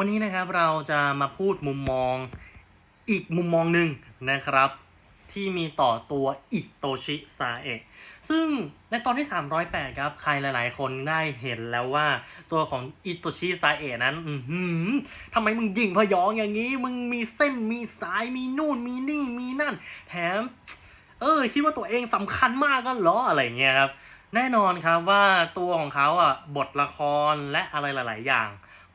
วันนี้นะครับเราจะมาพูดมุมมองอีกมุมมองหนึ่งนะครับ ที่มีต่อตัวอิโตชิซาเอะซึ่งในตอนที่ 308 ครับ ใครหลายๆ คนได้เห็นแล้วว่าตัวของอิโตชิซาเอะนั้น อือหือทำไมมึงยิงพยองอย่างนี้ มึงมีเส้นมีสายมีนู่นมีนี่มีนั่น แถม เออ คิดว่าตัวเองสำคัญมากก็เหรออะไรเงี้ยครับแน่นอนครับว่าตัวของเขาอะบทละครและอะไรหลาย ๆ อย่าง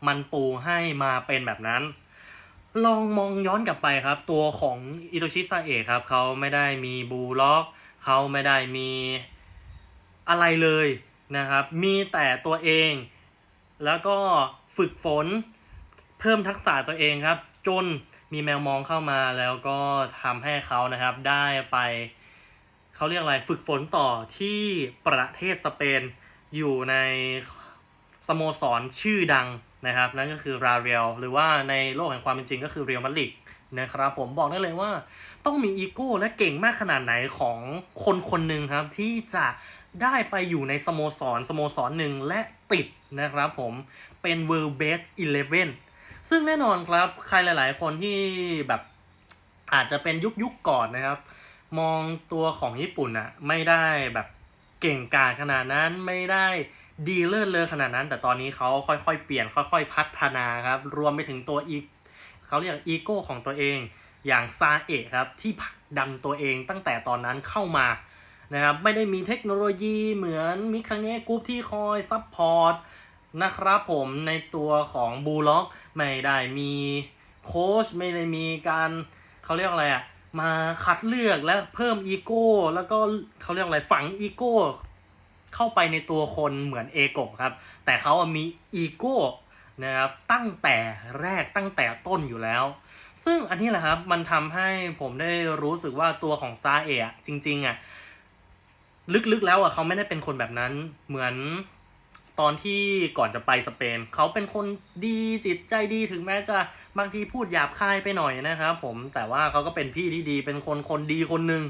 มันปูให้มาเป็นแบบนั้น ลองมองย้อนกลับไปครับ ตัวของอิโตชิซาเอะครับเขาไม่ได้มีบูล็อกเขาไม่ได้มีอะไรเลยนะครับ มีแต่ตัวเอง แล้วก็ฝึกฝนเพิ่มทักษะตัวเองครับ จนมีแมวมองเข้ามาแล้วก็ทำให้เขานะครับได้ไปเขาเรียกอะไรฝึกฝนต่อที่ประเทศสเปนอยู่ใน สโมสรชื่อดังนะครับ นั่นก็คือราเรียลหรือว่าในโลกแห่งความเป็นจริงก็คือเรียลมาดริดนะครับผมบอกได้เลยว่าต้องมีอีโก้และเก่งมากขนาดไหนของคนคนหนึ่งครับ ที่จะได้ไปอยู่ในสโมสรสโมสรหนึ่งและติดนะครับผมเป็น World Best 11 ซึ่งแน่นอนครับใครหลาย ๆ คนที่แบบอาจจะเป็นยุคยุคก่อนนะครับ มองตัวของญี่ปุ่นอะไม่ได้แบบเก่งกาจขนาดนั้นไม่ได้ ดีเลิศเลอขนาดนั้น แต่ตอนนี้เขาค่อยๆ เปลี่ยนค่อยๆ พัฒนาครับ รวมไปถึงตัวอีกเขาเรียกอีโก้ของตัวเอง อย่างซาเอะครับ ที่ผลักดันตัวเองตั้งแต่ตอนนั้นเข้ามานะครับไม่ได้มีเทคโนโลยีเหมือนมิคังเงะกรุ๊ปที่คอยซัพพอร์ตนะครับผมในตัวของบูล็อกไม่ได้มีโค้ชไม่ได้มีการเขาเรียกอะไรอะมาคัดเลือกและเพิ่มอีโก้แล้วก็เขาเรียกอะไรฝังอีโก้ เข้าไปในตัวคนเหมือนเอโกะครับ แต่เขามีอีโก้นะครับตั้งแต่แรกตั้งแต่ต้นอยู่แล้ว ซึ่งอันนี้แหละครับมันทำให้ผมได้รู้สึกว่าตัวของซาเอะจริงๆอะลึกๆแล้วอะเขาไม่ได้เป็นคนแบบนั้นเหมือนตอนที่ก่อนจะไปสเปน เขาเป็นคนดีจิตใจดีถึงแม้จะบางทีพูดหยาบคายไปหน่อยนะครับผมแต่ว่าเขาก็เป็นพี่ที่ดีเป็นคนคนดีคนหนึ่ง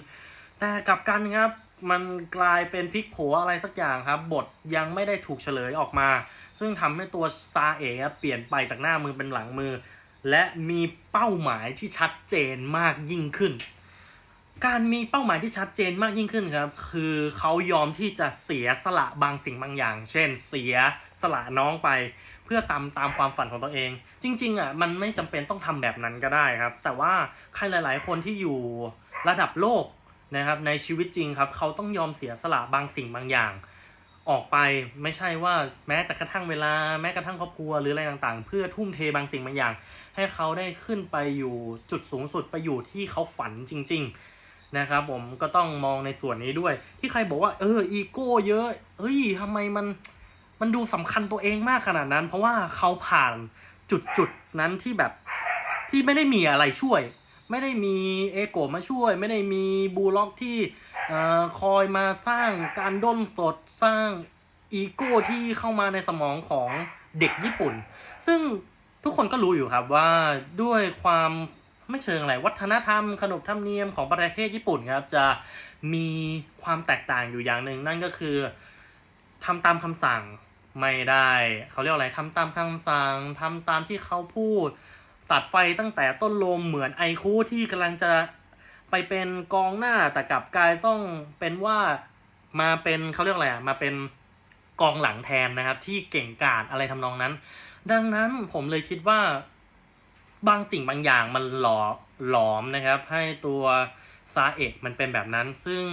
แต่กลับกันครับ มันกลายเป็นพลิกโผอะไรสักอย่างครับ บทยังไม่ได้ถูกเฉลยออกมา ซึ่งทำให้ตัวซาเอะเปลี่ยนไปจากหน้ามือเป็นหลังมือ และมีเป้าหมายที่ชัดเจนมากยิ่งขึ้น การมีเป้าหมายที่ชัดเจนมากยิ่งขึ้นครับ คือเขายอมที่จะเสียสละบางสิ่งบางอย่าง เช่น เสียสละน้องไป เพื่อตามตามความฝันของตัวเอง จริงๆอะมันไม่จำเป็นต้องทำแบบนั้นก็ได้ครับ แต่ว่าใครหลาย ๆ คนที่อยู่ระดับโลก นะครับในชีวิตจริงครับเขาต้องยอมเสียสละบางสิ่งบางอย่าง ออกไปไม่ใช่ว่าแม้แต่กระทั่งเวลาแม้กระทั่งครอบครัวหรืออะไรต่างๆ เพื่อทุ่มเทบางสิ่งบางอย่าง ให้เขาได้ขึ้นไปอยู่จุดสูงสุดไปอยู่ที่เขาฝันจริง ๆนะครับ ผมก็ต้องมองในส่วนนี้ด้วย ที่ใครบอกว่าเอออีโก้เยอะเอ้ยทำไมมันมันดูสำคัญตัวเองมากขนาดนั้น เพราะว่าเขาผ่านจุดจุดๆนั้นที่แบบที่ไม่ได้มีอะไรช่วย ไม่ได้มีเอโกมาช่วย ไม่ได้มีบูล็อกที่อคอยมาสร้างการด้นสดสร้างอีโก้ที่เข้ามาในสมองของเด็กญี่ปุ่น ซึ่งทุกคนก็รู้อยู่ครับว่าด้วยความไม่เชิงอะไรวัฒนธรรม ขนบธรรมเนียมของประเทศญี่ปุ่นครับจะมีความแตกต่างอยู่อย่างหนึ่งนั่นก็คือทำตามคำสั่งไม่ได้ เขาเรียกอะไรทำตามคำสั่งทำตามที่เขาพูด ตัดไฟตั้งแต่ต้นลมเหมือนไอคูที่กำลังจะไปเป็นกองหน้าแต่กลับกลายต้องเป็นว่ามาเป็นเขาเรียกอะไรอะมาเป็นกองหลังแทนนะครับ ที่เก่งกาจอะไรทำนองนั้น ดังนั้นผมเลยคิดว่าบางสิ่งบางอย่างมันหลอหลอมนะครับ ให้ตัวซาเอะมันเป็นแบบนั้น ซึ่ง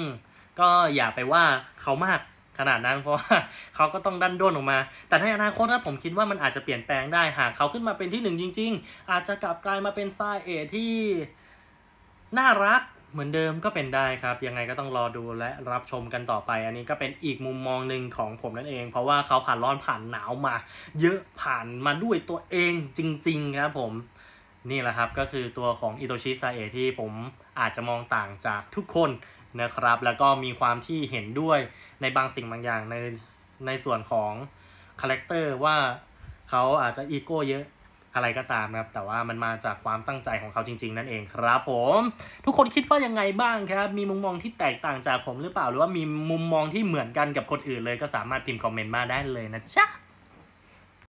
ก็อย่าไปว่าเขามาก ขนาดนั้น เพราะว่าเขาก็ต้องดันด้นออกมา แต่ในอนาคตนะผมคิดว่ามันอาจจะเปลี่ยนแปลงได้หากเขาขึ้นมาเป็นที่หนึ่งจริง ๆ อาจจะกลับกลายมาเป็นซาเอที่น่ารักเหมือนเดิมก็เป็นได้ครับ ยังไงก็ต้องรอดูและรับชมกันต่อไป อันนี้ก็เป็นอีกมุมมองหนึ่งของผมนั่นเอง เพราะว่าเขาผ่านร้อนผ่านหนาวมา เยอะผ่านมาด้วยตัวเองจริง ๆ ครับผม นี่แหละครับก็คือตัวของอิโตชิซาเอะที่ผมอาจจะมองต่างจากทุกคน นะครับ แล้วก็มีความที่เห็นด้วยในบางสิ่งบางอย่างในในส่วนของคาแรคเตอร์ว่าเขาอาจจะอีโก้เยอะอะไรก็ตามนะครับ แต่ว่ามันมาจากความตั้งใจของเขาจริง ๆ นั่นเองครับผม ทุกคนคิดว่ายังไงบ้างครับ มีมุมมองที่แตกต่างจากผมหรือเปล่า หรือว่ามีมุมมองที่เหมือนกันกับคนอื่นเลยก็สามารถพิมพ์คอมเมนต์มาได้เลยนะจ๊ะ